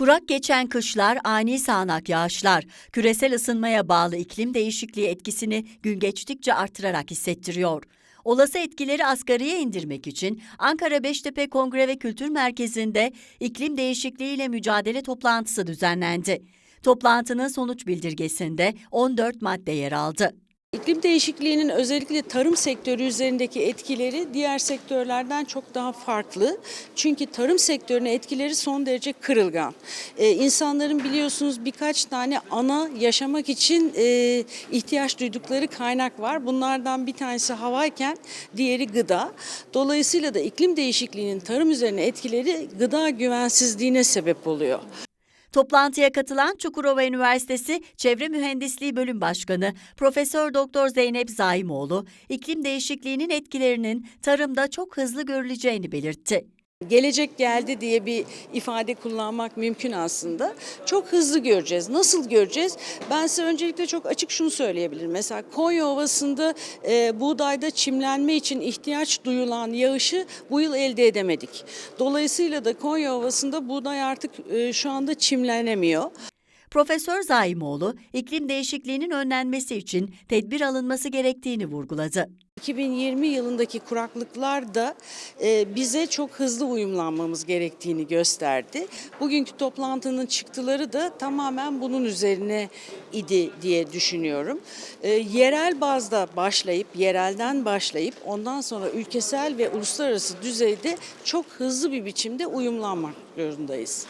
Kurak geçen kışlar, ani sağanak yağışlar, küresel ısınmaya bağlı iklim değişikliği etkisini gün geçtikçe artırarak hissettiriyor. Olası etkileri asgariye indirmek için Ankara Beştepe Kongre ve Kültür Merkezi'nde iklim değişikliğiyle mücadele toplantısı düzenlendi. Toplantının sonuç bildirgesinde 14 madde yer aldı. İklim değişikliğinin özellikle tarım sektörü üzerindeki etkileri diğer sektörlerden çok daha farklı. Çünkü tarım sektörüne etkileri son derece kırılgan. Ee, insanların biliyorsunuz birkaç tane ana yaşamak için e, ihtiyaç duydukları kaynak var. Bunlardan bir tanesi havayken diğeri gıda. Dolayısıyla da iklim değişikliğinin tarım üzerine etkileri gıda güvensizliğine sebep oluyor. Toplantıya katılan Çukurova Üniversitesi Çevre Mühendisliği Bölüm Başkanı Profesör Doktor Zeynep Zaimoğlu, iklim değişikliğinin etkilerinin tarımda çok hızlı görüleceğini belirtti. Gelecek geldi diye bir ifade kullanmak mümkün aslında. Çok hızlı göreceğiz. Nasıl göreceğiz? Ben size öncelikle çok açık şunu söyleyebilirim. Mesela Konya Ovası'nda e, buğdayda çimlenme için ihtiyaç duyulan yağışı bu yıl elde edemedik. Dolayısıyla da Konya Ovası'nda buğday artık e, şu anda çimlenemiyor. Profesör Zaimoğlu, iklim değişikliğinin önlenmesi için tedbir alınması gerektiğini vurguladı. 2020 yılındaki kuraklıklar da e, bize çok hızlı uyumlanmamız gerektiğini gösterdi. Bugünkü toplantının çıktıları da tamamen bunun üzerine idi diye düşünüyorum. E, yerel bazda başlayıp, yerelden başlayıp ondan sonra ülkesel ve uluslararası düzeyde çok hızlı bir biçimde uyumlanmak zorundayız.